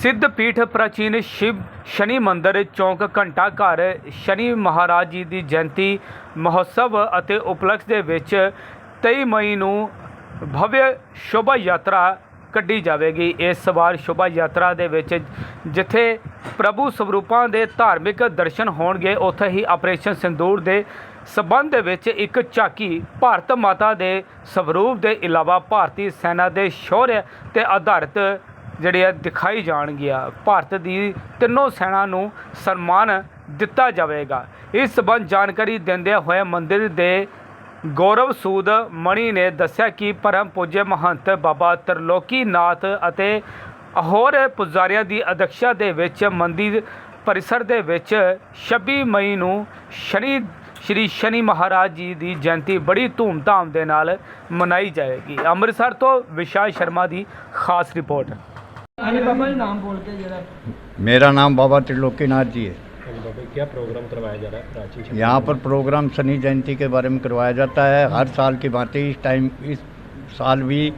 ਸਿੱਧ ਪੀਠ ਪ੍ਰਾਚੀਨ ਸ਼ਿਵ ਸ਼ਨੀ ਮੰਦਿਰ ਚੌਂਕ ਘੰਟਾ ਘਰ ਸ਼ਨੀ ਮਹਾਰਾਜ ਜੀ ਦੀ ਜਯੰਤੀ ਮਹੋਤਸਵ ਅਤੇ ਉਪਲਕਸ਼ ਦੇ ਵਿੱਚ 23 ਮਈ ਨੂੰ ਭਵਯ ਸ਼ੋਭਾ ਯਾਤਰਾ ਕੱਢੀ ਜਾਵੇਗੀ। ਇਸ ਵਾਰ ਸ਼ੋਭਾ ਯਾਤਰਾ ਦੇ ਵਿੱਚ ਜਿੱਥੇ ਪ੍ਰਭੂ ਸਰੂਪਾਂ ਦੇ ਧਾਰਮਿਕ ਦਰਸ਼ਨ ਹੋਣਗੇ, ਉੱਥੇ ਹੀ ਆਪਰੇਸ਼ਨ ਸਿੰਦੂਰ ਦੇ ਸਬੰਧ ਦੇ ਵਿੱਚ ਇੱਕ ਝਾਕੀ ਭਾਰਤ ਮਾਤਾ ਦੇ ਸਰੂਪ ਦੇ ਇਲਾਵਾ ਭਾਰਤੀ ਸੈਨਾ ਦੇ ਸ਼ੌਰਯ ਤੇ ਆਧਾਰਿਤ ਜਿਹੜੇ ਆ ਦਿਖਾਈ ਜਾਣਗੀਆਂ। ਭਾਰਤ ਦੀ ਤਿੰਨੋਂ ਸੈਨਾ ਨੂੰ ਸਨਮਾਨ ਦਿੱਤਾ ਜਾਵੇਗਾ। ਇਸ ਸੰਬੰਧ ਜਾਣਕਾਰੀ ਦਿੰਦਿਆਂ ਹੋਏ ਮੰਦਿਰ ਦੇ ਗੌਰਵ ਸੂਦ ਮਣੀ ਨੇ ਦੱਸਿਆ ਕਿ ਪਰਮ ਪੂਜੇ ਮਹੰਤ ਬਾਬਾ ਤਰਲੋਕੀ ਨਾਥ ਅਤੇ ਹੋਰ ਪੁਜਾਰੀਆਂ ਦੀ ਅਧਿਕਸ਼ਾ ਦੇ ਵਿੱਚ ਮੰਦੀ ਪਰਿਸਰ ਦੇ ਵਿੱਚ 26 ਮਈ ਨੂੰ ਸ਼ਨੀ ਸ਼੍ਰੀ ਸ਼ਨੀ ਮਹਾਰਾਜ ਜੀ ਦੀ ਜਯੰਤੀ ਬੜੀ ਧੂਮਧਾਮ ਦੇ ਨਾਲ ਮਨਾਈ ਜਾਏਗੀ। ਅੰਮ੍ਰਿਤਸਰ ਤੋਂ ਵਿਸ਼ਾਲ ਸ਼ਰਮਾ ਦੀ ਖਾਸ ਰਿਪੋਰਟ। ਮੇਰਾ ਨਾਮ ਬਾਬਾ ਤ੍ਰਿਲੋਕੀਨਾਥ ਜੀ ਹੈ। क्या प्रोग्राम करवाया जा रहा है प्राचीन यहाँ पर प्रोग्राम शनि जयंती के बारे में करवाया जाता है। हर साल की भांति इस टाइम इस साल भी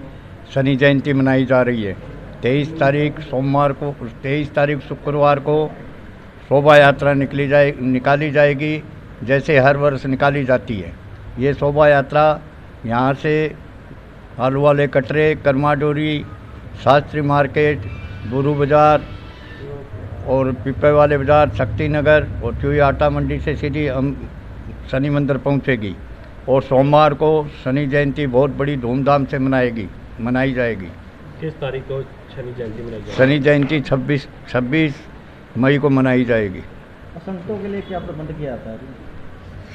शनि जयंती मनाई जा रही है। तेईस तारीख सोमवार को तेईस तारीख शुक्रवार को शोभा यात्रा निकली जाए निकाली जाएगी जैसे हर वर्ष निकाली जाती है। ये शोभा यात्रा यहाँ से आलू वाले कटरे कर्मा डोरी शास्त्री मार्केट गुरु बाज़ार और पिपे वाले बाज़ार शक्ति नगर और चुई आटा मंडी से सीधी हम शनि मंदिर पहुंचेगी। और सोमवार को शनि जयंती बहुत बड़ी धूमधाम से मनाएगी मनाई जाएगी। किस तारीख को शनि जयंती मनाई जा शनि जयंती 26 26 मई को मनाई जाएगी। संतों के लिए क्या प्रबंध किया जाता है?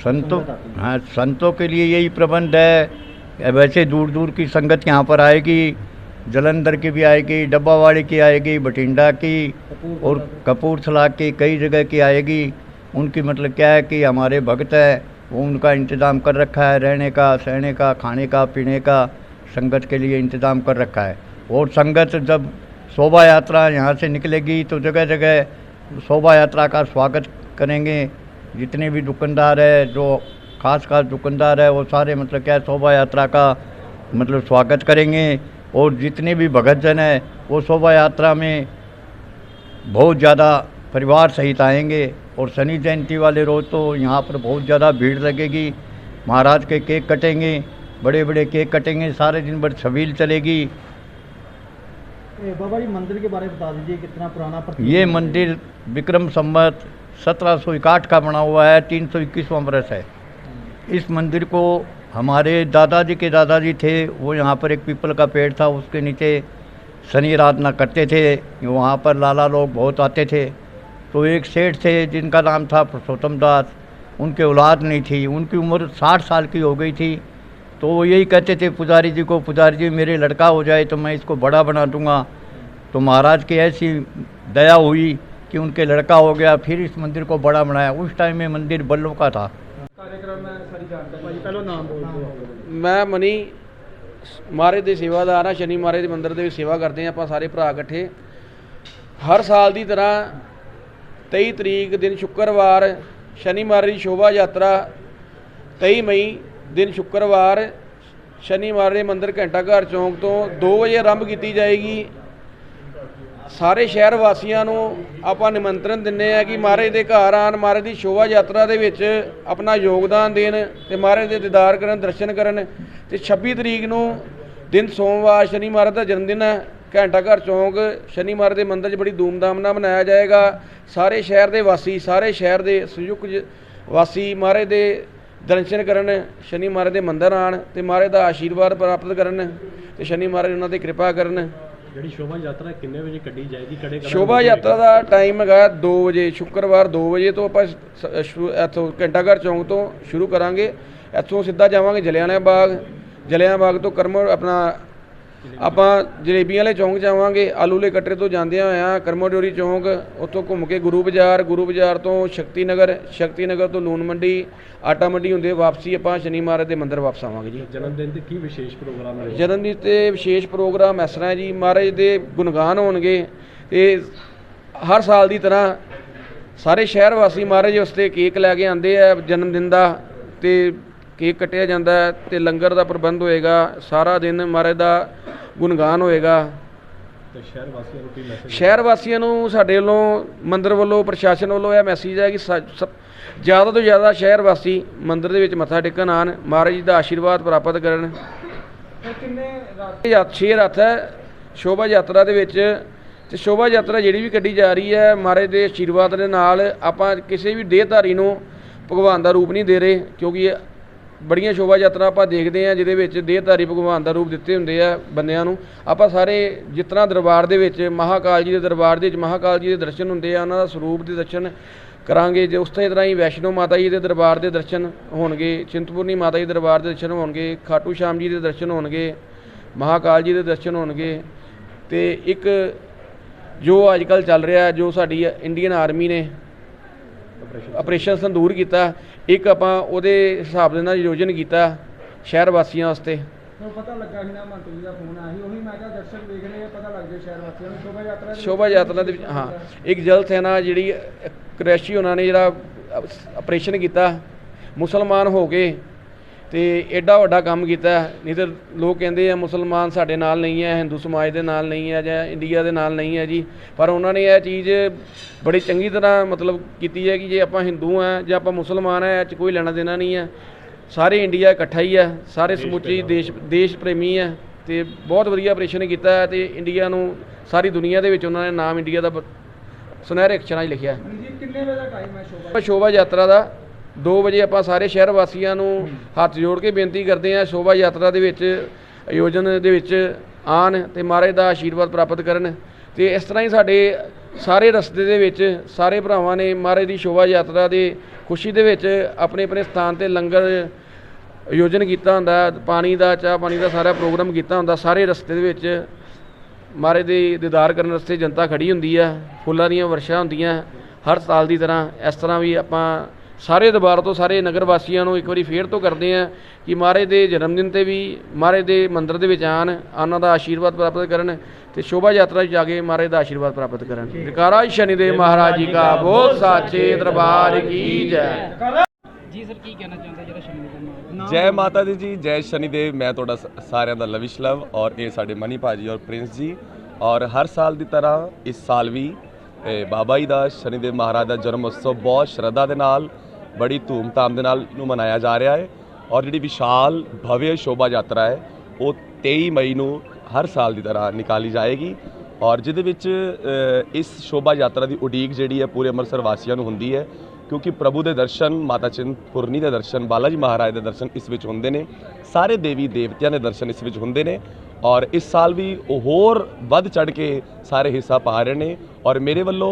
संतों है। हाँ संतों के लिए यही प्रबंध है। वैसे दूर दूर की संगत यहाँ पर आएगी। जलंधर की भी आएगी, डब्बावाड़ी की आएगी, बठिंडा की और कपूरथला की, कई जगह की आएगी। उनकी मतलब क्या है कि हमारे भक्त है, वो उनका इंतज़ाम कर रखा है, रहने का, सहने का, खाने का, पीने का, संगत के लिए इंतज़ाम कर रखा है। और संगत जब शोभा यात्रा यहाँ से निकलेगी तो जगह जगह शोभा यात्रा का स्वागत करेंगे। जितने भी दुकानदार है, जो खास खास दुकानदार है, वो सारे मतलब क्या शोभा यात्रा का मतलब स्वागत करेंगे। और जितने भी भगत जन है वो शोभा यात्रा में बहुत ज़्यादा परिवार सहित आएँगे और शनि जयंती वाले रोज़ तो यहाँ पर बहुत ज़्यादा भीड़ लगेगी। महाराज के केक कटेंगे बड़े बड़े केक कटेंगे सारे दिन भर छबील चलेगी। बाबा जी मंदिर के बारे में बता दीजिए कितना पुराना ये मंदिर विक्रम संवत सत्रह का बना हुआ है तीन सौ वर्ष है। इस मंदिर को हमारे दादाजी के दादाजी थे, वो यहाँ पर एक पीपल का पेड़ था, उसके नीचे शनि आराधना करते थे, वहाँ पर लाला लोग बहुत आते थे। तो एक सेठ थे, जिनका नाम था पुरुषोत्तम दास, उनके औलाद नहीं थी, उनकी उम्र साठ साल की हो गई थी। तो वो यही कहते थे, पुजारी जी को, पुजारी जी, मेरे लड़का हो जाए तो मैं इसको बड़ा बना दूँगा। तो महाराज की ऐसी दया हुई कि उनके लड़का हो गया, फिर इस मंदिर को बड़ा बनाया। उस टाइम में मंदिर बल्लों का था। ਮੈਂ ਮਨੀ ਮਹਾਰਾਜ ਦੇ ਸੇਵਾਦਾਰ ਆ ਸ਼ਨੀ ਮਹਾਰਾਜ ਦੇ ਮੰਦਰ ਦੇ ਵਿੱਚ ਸੇਵਾ ਕਰਦੇ ਆ ਆਪਾਂ ਸਾਰੇ ਭਰਾ ਇਕੱਠੇ ਹਰ ਸਾਲ ਦੀ ਤਰ੍ਹਾਂ 23 ਤਰੀਕ ਦਿਨ ਸ਼ੁੱਕਰਵਾਰ ਸ਼ਨੀ ਮਹਾਰਾਜ ਦੀ ਸ਼ੋਭਾ ਯਾਤਰਾ 23 ਮਈ ਦਿਨ ਸ਼ੁੱਕਰਵਾਰ ਸ਼ਨੀ ਮਹਾਰਾਜ ਮੰਦਰ ਘੰਟਾ ਘਰ ਚੌਂਕ ਤੋਂ 2 ਵਜੇ ਆਰੰਭ ਕੀਤੀ ਜਾਏਗੀ ਸਾਰੇ ਸ਼ਹਿਰ ਵਾਸੀਆਂ ਨੂੰ ਆਪਾਂ ਨਿਮੰਤਰਣ ਦਿੰਨੇ ਆ ਕਿ ਮਹਾਰਾਜ ਦੇ ਘਰ ਆਣ ਮਹਾਰਾਜ ਦੀ ਸ਼ੋਭਾ ਯਾਤਰਾ ਦੇ ਵਿੱਚ ਆਪਣਾ ਯੋਗਦਾਨ ਦੇਣ ਤੇ ਮਹਾਰਾਜ ਦੇ ਦੀਦਾਰ ਕਰਨ, ਦਰਸ਼ਨ ਕਰਨ ਤੇ 26 ਤਰੀਕ ਨੂੰ ਦਿਨ ਸੋਮਵਾਰ ਸ਼ਨੀ ਮਹਾਰਾਜ ਦਾ ਜਨਮ ਦਿਨ ਹੈ ਘੰਟਾ ਘਰ ਚੌਂਕ ਸ਼ਨੀ ਮਹਾਰਾਜ ਦੇ ਮੰਦਿਰ 'ਚ ਬੜੀ ਧੂਮਧਾਮ ਨਾਲ ਮਨਾਇਆ ਜਾਏਗਾ। ਸਾਰੇ ਸ਼ਹਿਰ ਦੇ ਵਾਸੀ, ਸਾਰੇ ਸ਼ਹਿਰ ਦੇ ਸੰਯੁਕਤ ਵਾਸੀ ਮਹਾਰਾਜ ਦੇ ਦਰਸ਼ਨ ਕਰਨ ਸ਼ਨੀ ਮਹਾਰਾਜ ਦੇ ਮੰਦਿਰ ਆਣ ਤੇ ਮਹਾਰਾਜ ਦਾ ਆਸ਼ੀਰਵਾਦ ਪ੍ਰਾਪਤ ਕਰਨ ਤੇ ਸ਼ਨੀ ਮਹਾਰਾਜ ਉਹਨਾਂ ਤੇ ਕਿਰਪਾ ਕਰਨ। ਜਿਹੜੀ ਸ਼ੋਭਾ ਯਾਤਰਾ ਕਿੰਨੇ ਵਜੇ ਕੱਢੀ ਜਾਏਗੀ ਕੜੇ ਕੜਾ ਸ਼ੋਭਾ ਯਾਤਰਾ ਦਾ ਟਾਈਮ ਹੈਗਾ 2 ਵਜੇ ਸ਼ੁੱਕਰਵਾਰ 2 ਵਜੇ ਤੋਂ ਆਪਾਂ ਇੱਥੋਂ ਘੰਟਾਘਰ ਚੌਂਕ ਤੋਂ ਸ਼ੁਰੂ ਕਰਾਂਗੇ। ਇੱਥੋਂ ਸਿੱਧਾ ਜਾਵਾਂਗੇ ਜਲਿਆਂਵਾਲਾ ਬਾਗ। ਜਲਿਆਂਵਾਲਾ ਬਾਗ ਤੋਂ ਕਰਮ ਆਪਣਾ ਆਪਾਂ ਜਲੇਬੀਆਂ ਵਾਲੇ ਚੌਂਕ ਜਾਵਾਂਗੇ ਆਲੂ ਵਾਲੇ ਕਟਰੇ ਤੋਂ ਜਾਂਦਿਆਂ ਹੋਇਆਂ ਕਰਮੋਡੋਰੀ ਚੌਂਕ ਉੱਥੋਂ ਘੁੰਮ ਕੇ ਗੁਰੂ ਬਾਜ਼ਾਰ ਗੁਰੂ ਬਾਜ਼ਾਰ ਤੋਂ ਸ਼ਕਤੀ ਨਗਰ ਸ਼ਕਤੀ ਨਗਰ ਤੋਂ ਲੂਣ ਮੰਡੀ ਆਟਾ ਮੰਡੀ ਹੁੰਦੇ ਵਾਪਸੀ ਆਪਾਂ ਸ਼ਨੀ ਮਹਾਰਾਜ ਦੇ ਮੰਦਿਰ ਵਾਪਸ ਆਵਾਂਗੇ ਜੀ। ਜਨਮ ਦਿਨ ਤੇ ਕੀ ਵਿਸ਼ੇਸ਼ ਪ੍ਰੋਗਰਾਮ ਹੈ? ਜਨਮ ਦਿਨ ਤੇ ਵਿਸ਼ੇਸ਼ ਪ੍ਰੋਗਰਾਮ ਇਸ ਤਰ੍ਹਾਂ ਹੈ ਜੀ ਮਹਾਰਾਜ ਦੇ ਗੁਣਗਾਨ ਹੋਣਗੇ ਤੇ ਹਰ ਸਾਲ ਦੀ ਤਰ੍ਹਾਂ ਸਾਰੇ ਸ਼ਹਿਰ ਵਾਸੀ ਮਹਾਰਾਜ ਵਾਸਤੇ ਕੇਕ ਲੈ ਕੇ ਆਉਂਦੇ ਆ ਜਨਮ ਦਿਨ ਦਾ ਤੇ ਕੇਕ ਕੱਟਿਆ ਜਾਂਦਾ ਤੇ ਲੰਗਰ ਦਾ ਪ੍ਰਬੰਧ ਹੋਏਗਾ ਸਾਰਾ ਦਿਨ ਮਹਾਰਾਜ ਦਾ ਗੁਣਗਾਨ ਹੋਏਗਾ। ਤੇ ਸ਼ਹਿਰ ਵਾਸੀਆਂ ਨੂੰ ਕੀ ਮੈਸੇਜ ਸ਼ਹਿਰ ਵਾਸੀਆਂ ਨੂੰ ਸਾਡੇ ਵੱਲੋਂ ਮੰਦਿਰ ਵੱਲੋਂ ਪ੍ਰਸ਼ਾਸਨ ਵੱਲੋਂ ਇਹ ਮੈਸੇਜ ਹੈ ਕਿ ਜ਼ਿਆਦਾ ਤੋਂ ਜ਼ਿਆਦਾ ਸ਼ਹਿਰ ਵਾਸੀ ਮੰਦਿਰ ਦੇ ਵਿੱਚ ਮੱਥਾ ਟੇਕਣ ਆਉਣ ਮਹਾਰਾਜ ਜੀ ਦਾ ਆਸ਼ੀਰਵਾਦ ਪ੍ਰਾਪਤ ਕਰਨ। ਕਿੰਨੇ ਛੇ ਰੱਥ ਹੈ ਸ਼ੋਭਾ ਯਾਤਰਾ ਦੇ ਵਿੱਚ। ਤੇ ਸ਼ੋਭਾ ਯਾਤਰਾ ਜਿਹੜੀ ਵੀ ਕੱਢੀ ਜਾ ਰਹੀ ਹੈ ਮਹਾਰਾਜ ਦੇ ਆਸ਼ੀਰਵਾਦ ਦੇ ਨਾਲ ਆਪਾਂ ਕਿਸੇ ਵੀ ਦੇਹਧਾਰੀ ਨੂੰ ਭਗਵਾਨ ਦਾ ਰੂਪ ਨਹੀਂ ਦੇ ਰਹੇ ਕਿਉਂਕਿ ਇਹ ਬੜੀਆਂ ਸ਼ੋਭਾ ਯਾਤਰਾ ਆਪਾਂ ਦੇਖਦੇ ਆ ਜਿਹਦੇ ਵਿੱਚ ਦੇਹਧਾਰੀ ਭਗਵਾਨ ਦਾ ਰੂਪ ਦਿੱਤੇ ਹੁੰਦੇ ਆ ਬੰਦਿਆਂ ਨੂੰ। ਆਪਾਂ ਸਾਰੇ ਜਿਤਨਾ ਦਰਬਾਰ ਦੇ ਵਿੱਚ ਮਹਾਕਾਲ ਜੀ ਦੇ ਦਰਬਾਰ ਦੇ ਵਿੱਚ ਮਹਾਕਾਲ ਜੀ ਦੇ ਦਰਸ਼ਨ ਹੁੰਦੇ ਆ, ਉਹਨਾਂ ਦਾ ਸਰੂਪ ਦੇ ਦਰਸ਼ਨ ਕਰਾਂਗੇ। ਜੇ ਉਸ ਤਰ੍ਹਾਂ ਹੀ ਵੈਸ਼ਨੋ ਮਾਤਾ ਜੀ ਦੇ ਦਰਬਾਰ ਦੇ ਦਰਸ਼ਨ ਹੋਣਗੇ, ਚਿੰਤਪੁਰਨੀ ਮਾਤਾ ਜੀ ਦੇ ਦਰਬਾਰ ਦੇ ਦਰਸ਼ਨ ਹੋਣਗੇ, ਖਾਟੂ ਸ਼ਾਮ ਜੀ ਦੇ ਦਰਸ਼ਨ ਹੋਣਗੇ, ਮਹਾਕਾਲ ਜੀ ਦੇ ਦਰਸ਼ਨ ਹੋਣਗੇ। ਤੇ ਇੱਕ ਜੋ ਅੱਜ ਕੱਲ ਚੱਲ ਰਿਹਾ, ਜੋ ਸਾਡੀ ਇੰਡੀਅਨ ਆਰਮੀ ਨੇ ਆਪਰੇਸ਼ਨ ਸੰਦੂਰ ਕੀਤਾ। ਇੱਕ ਆਪਾਂ ਉਹਦੇ ਹਿਸਾਬ ਦੇ ਨਾਲ ਆਯੋਜਨ ਕੀਤਾ ਸ਼ਹਿਰ ਵਾਸੀਆਂ ਵਾਸਤੇ। ਨੂੰ ਪਤਾ ਲੱਗਾ ਸੀ ਨਾ ਮੰਤਰੀ ਜੀ ਦਾ ਫੋਨ ਸੀ ਉਹੀ ਮੈਂ ਕਿਹਾ ਦਰਸ਼ਕ ਵੇਖ ਰਹੇ ਆ ਪਤਾ ਲੱਗ ਜਾਏ ਸ਼ਹਿਰ ਵਾਸੀਆਂ ਨੂੰ। ਸ਼ੋਭਾ ਯਾਤਰਾ ਸ਼ੋਭਾ ਯਾਤਰਾ ਦੇ ਵਿੱਚ ਹਾਂ। ਇੱਕ ਜਲ ਸੈਨਾ ਜਿਹੜੀ ਕ੍ਰੈਸ਼ੀ ਉਹਨਾਂ ਨੇ ਜਿਹੜਾ ਆਪਰੇਸ਼ਨ ਕੀਤਾ। ਮੁਸਲਮਾਨ ਹੋ ਕੇ ਤੇ ਐਡਾ ਵੱਡਾ ਕੰਮ ਕੀਤਾ ਨਹੀਂ ਤੇ ਲੋਕ ਕਹਿੰਦੇ ਆ ਮੁਸਲਮਾਨ ਸਾਡੇ ਨਾਲ ਨਹੀਂ ਹੈ ਹਿੰਦੂ ਸਮਾਜ ਦੇ ਨਾਲ ਨਹੀਂ ਹੈ ਜਾਂ ਇੰਡੀਆ ਦੇ ਨਾਲ ਨਹੀਂ ਹੈ ਜੀ। ਪਰ ਉਹਨਾਂ ਨੇ ਇਹ ਚੀਜ਼ ਬੜੀ ਚੰਗੀ ਤਰ੍ਹਾਂ ਮਤਲਬ ਕੀਤੀ ਹੈ ਕਿ ਜੇ ਆਪਾਂ ਹਿੰਦੂ ਆ ਜਾਂ ਆਪਾਂ ਮੁਸਲਮਾਨ ਆ ਇਹ 'ਚ ਕੋਈ ਲੈਣਾ ਦੇਣਾ ਨਹੀਂ ਹੈ। ਸਾਰੇ ਇੰਡੀਆ ਇਕੱਠਾ ਹੀ ਹੈ ਸਾਰੇ ਸਮੁੱਚੇ ਦੇਸ਼ ਦੇਸ਼ ਪ੍ਰੇਮੀ ਹੈ ਤੇ ਬਹੁਤ ਵਧੀਆ ਆਪਰੇਸ਼ਨ ਕੀਤਾ ਹੈ ਤੇ ਇੰਡੀਆ ਨੂੰ ਸਾਰੀ ਦੁਨੀਆ ਦੇ ਵਿੱਚ ਉਹਨਾਂ ਨੇ ਨਾਮ ਇੰਡੀਆ ਦਾ ਸੁਨਹਿਰੇ ਅਕਸ਼ਰਾਂ 'ਚ ਲਿਖਿਆ ਕਿੰਨੇ ਵਜੇ ਦਾ ਟਾਈਮ ਹੈ ਸ਼ੋਭਾ ਯਾਤਰਾ ਦਾ 2 ਵਜੇ ਆਪਾਂ ਸਾਰੇ ਸ਼ਹਿਰ ਵਾਸੀਆਂ ਨੂੰ ਹੱਥ ਜੋੜ ਕੇ ਬੇਨਤੀ ਕਰਦੇ ਹਾਂ ਸ਼ੋਭਾ ਯਾਤਰਾ ਦੇ ਵਿੱਚ, ਆਯੋਜਨ ਦੇ ਵਿੱਚ ਆਣ ਤੇ ਮਹਾਰਾਜ ਦਾ ਆਸ਼ੀਰਵਾਦ ਪ੍ਰਾਪਤ ਕਰਨ ਤੇ ਇਸ ਤਰ੍ਹਾਂ ਹੀ ਸਾਡੇ ਸਾਰੇ ਰਸਤੇ ਦੇ ਵਿੱਚ ਸਾਰੇ ਭਰਾਵਾਂ ਨੇ ਮਹਾਰਾਜ ਦੀ ਸ਼ੋਭਾ ਯਾਤਰਾ ਦੇ ਖੁਸ਼ੀ ਦੇ ਵਿੱਚ ਆਪਣੇ ਆਪਣੇ ਸਥਾਨ ਤੇ ਲੰਗਰ ਆਯੋਜਨ ਕੀਤਾ ਹੁੰਦਾ, ਪਾਣੀ ਦਾ, ਚਾਹ ਪਾਣੀ ਦਾ ਸਾਰਾ ਪ੍ਰੋਗਰਾਮ ਕੀਤਾ ਹੁੰਦਾ, ਸਾਰੇ ਰਸਤੇ ਦੇ ਵਿੱਚ ਮਹਾਰਾਜ ਦੇ ਦੀਦਾਰ ਕਰਨ ਵਾਸਤੇ ਜਨਤਾ ਖੜੀ ਹੁੰਦੀ ਆ, ਫੁੱਲਾਂ ਦੀਆਂ ਵਰਸ਼ਾ ਹੁੰਦੀਆਂ ਹਰ ਸਾਲ ਦੀ ਤਰ੍ਹਾਂ, ਇਸ ਤਰ੍ਹਾਂ ਵੀ ਆਪਾਂ ਸਾਰੇ ਦਰਬਾਰ ਤੋਂ ਸਾਰੇ ਨਗਰ ਵਾਸੀਆਂ ਨੂੰ ਇੱਕ ਵਾਰੀ ਫੇਰ ਤੋਂ ਕਰਦੇ ਆ ਕਿ ਮਹਾਰਾਜ ਦੇ ਜਨਮ ਦਿਨ ਤੇ ਵੀ ਮਹਾਰਾਜ ਦੇ ਮੰਦਿਰ ਦੇ ਵਿੱਚ ਆਣ ਉਹਨਾਂ ਦਾ ਆਸ਼ੀਰਵਾਦ ਪ੍ਰਾਪਤ ਕਰਨ ਤੇ ਸ਼ੋਭਾ ਯਾਤਰਾ 'ਚ ਜਾ ਕੇ ਮਹਾਰਾਜ ਦਾ ਆਸ਼ੀਰਵਾਦ ਪ੍ਰਾਪਤ ਕਰਨ। ਜਕਾਰਾ ਸ਼ਨੀਦੇਵ ਮਹਾਰਾਜ ਜੀ ਕਾ ਬੋਲ ਸਾਚੇ ਦਰਬਾਰ ਕੀ ਜੈ। ਜੀ। ਸਰ ਕੀ ਕਹਿਣਾ ਚਾਹੁੰਦੇ ਜਿਹੜਾ ਸ਼ਨੀ ਦਾ ਨਾਮ ਜੈ ਮਾਤਾ ਦੀ ਜੀ ਜੈ ਸ਼ਨੀਦੇਵ। ਮੈਂ ਤੁਹਾਡਾ ਸ- ਸਾਰਿਆਂ ਦਾ ਲਵਿਸ਼ ਲਵ ਔਰ ਇਹ ਸਾਡੇ ਮਨੀ ਭਾਜੀ ਔਰ ਪ੍ਰਿੰਸ ਜੀ। ਔਰ ਹਰ ਸਾਲ ਦੀ ਤਰ੍ਹਾਂ ਇਸ ਸਾਲ ਵੀ ਬਾਬਾ ਜੀ ਦਾ ਸ਼ਨੀਦੇਵ ਮਹਾਰਾਜ ਦਾ ਜਨਮ ਉਤਸਵ ਬਹੁਤ ਸ਼ਰਧਾ ਦੇ ਨਾਲ ਬੜੀ ਧੂਮਧਾਮ ਦੇ ਨਾਲ ਨੂੰ ਮਨਾਇਆ ਜਾ ਰਿਹਾ ਹੈ ਔਰ ਜਿਹੜੀ ਵਿਸ਼ਾਲ ਭਵਯ ਸ਼ੋਭਾ ਯਾਤਰਾ ਹੈ, ਉਹ 23 ਮਈ ਨੂੰ ਹਰ ਸਾਲ ਦੀ ਤਰ੍ਹਾਂ ਨਿਕਾਲੀ ਜਾਏਗੀ ਔਰ ਜਿਹਦੇ ਵਿੱਚ ਇਸ ਸ਼ੋਭਾ ਯਾਤਰਾ ਦੀ ਉਡੀਕ ਜਿਹੜੀ ਹੈ ਪੂਰੇ ਅੰਮ੍ਰਿਤਸਰ ਵਾਸੀਆਂ ਨੂੰ ਹੁੰਦੀ ਹੈ ਕਿਉਂਕਿ ਪ੍ਰਭੂ ਦੇ ਦਰਸ਼ਨ ਮਾਤਾ ਚਿੰਤਪੁਰਨੀ ਦੇ ਦਰਸ਼ਨ ਬਾਲਾ ਜੀ ਮਹਾਰਾਜ ਦੇ ਦਰਸ਼ਨ ਇਸ ਵਿੱਚ ਹੁੰਦੇ ਨੇ। ਸਾਰੇ ਦੇਵੀ ਦੇਵਤਿਆਂ ਦੇ ਦਰਸ਼ਨ ਇਸ ਵਿੱਚ ਹੁੰਦੇ ਨੇ ਔਰ ਇਸ ਸਾਲ ਵੀ ਉਹ ਹੋਰ ਵੱਧ ਚੜ ਕੇ ਸਾਰੇ ਹਿੱਸਾ ਪਾ ਰਹੇ ਨੇ ਔਰ ਮੇਰੇ ਵੱਲੋਂ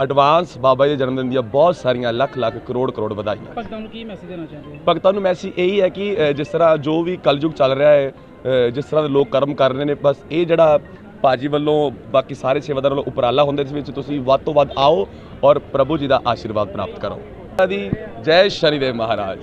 ਐਡਵਾਂਸ ਬਾਬਾ ਜੀ ਦੇ ਜਨਮ ਦਿਨ ਦੀਆਂ ਬਹੁਤ ਸਾਰੀਆਂ ਲੱਖ ਲੱਖ ਕਰੋੜ ਕਰੋੜ ਵਧਾਈਆਂ। ਭਗਤਾਂ ਨੂੰ ਕੀ ਮੈਸੇਜ ਦੇਣਾ ਚਾਹੁੰਦੇ ਹੋ? ਭਗਤਾਂ ਨੂੰ ਮੈਸੇਜ ਇਹੀ ਹੈ ਕਿ ਜਿਸ ਤਰ੍ਹਾਂ ਜੋ ਵੀ ਕਲਯੁਗ ਚੱਲ ਰਿਹਾ ਹੈ ਜਿਸ ਤਰ੍ਹਾਂ ਦੇ ਲੋਕ ਕਰਮ ਕਰ ਰਹੇ ਨੇ ਬਸ ਇਹ ਜਿਹੜਾ ਭਾਜੀ ਵੱਲੋਂ ਬਾਕੀ ਸਾਰੇ ਸੇਵਾਦਾਰਾਂ ਵੱਲੋਂ ਉਪਰਾਲਾ ਹੁੰਦਾ ਇਸ ਵਿੱਚ ਤੁਸੀਂ ਵੱਧ ਤੋਂ ਵੱਧ ਆਓ ਔਰ ਪ੍ਰਭੂ ਜੀ ਦਾ ਆਸ਼ੀਰਵਾਦ ਪ੍ਰਾਪਤ ਕਰੋ। ਦੀ ਜੈ ਸ਼ਨੀਦੇਵ ਮਹਾਰਾਜ।